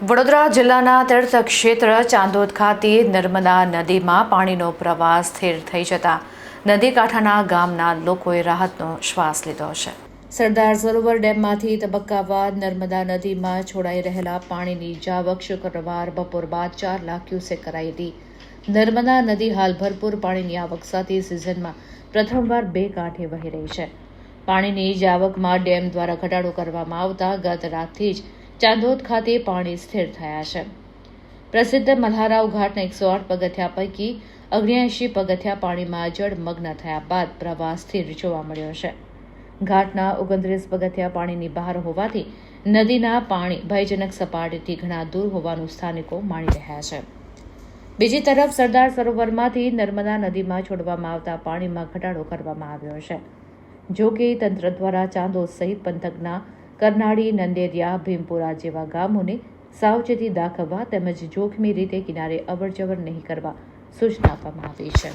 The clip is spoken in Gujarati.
વડોદરા જિલ્લાના તીર્થ ક્ષેત્ર ચાંદોદ ખાતે નર્મદા નદીમાં પાણીનો પ્રવાહ સ્થિર થઈ જતા નદી કાંઠાના ગામના લોકોએ રાહતનો શ્વાસ લીધો છે. સરદાર સરોવર ડેમમાંથી તબક્કાવાર નર્મદા નદીમાં છોડાઈ રહેલા પાણીની જાવક શુક્રવાર બપોર બાદ ચાર લાખ ક્યુસેક કરાઈ હતી. નર્મદા નદી હાલ ભરપૂર પાણીની આવક સાથે સિઝનમાં પ્રથમવાર બે કાંઠે વહી રહી છે. પાણીની જાવકમાં ડેમ દ્વારા ઘટાડો કરવામાં આવતા ગત રાતથી જ ચાંદોદ ખાતે પાણી સ્થિર થયા છે. પ્રસિદ્ધ મલ્હારાવ ઘાટના એકસો આઠ પગથિયા પૈકી અગ્નિયાએંશી પગથિયા પાણીમાં જળમગ્ન થયા બાદ પ્રવાહ સ્થિર જોવા મળ્યો છે. ઘાટના ઓગણત્રીસ પગથિયા પાણીની બહાર હોવાથી નદીના પાણી ભયજનક સપાટીથી ઘણા દૂર હોવાનું સ્થાનિકો માણી રહ્યા છે. બીજી તરફ સરદાર સરોવરમાંથી નર્મદા નદીમાં છોડવામાં આવતા પાણીમાં ઘટાડો કરવામાં આવ્યો છે. જો કે તંત્ર દ્વારા ચાંદોદ સહિત પંથકના કરનાળી, નંદેરિયા, ભીમપુરા જેવા ગામોને સાવચેતી દાખવવા તેમજ જોખમી રીતે કિનારે અવરજવર નહીં કરવા સૂચના આપવામાં આવી છે.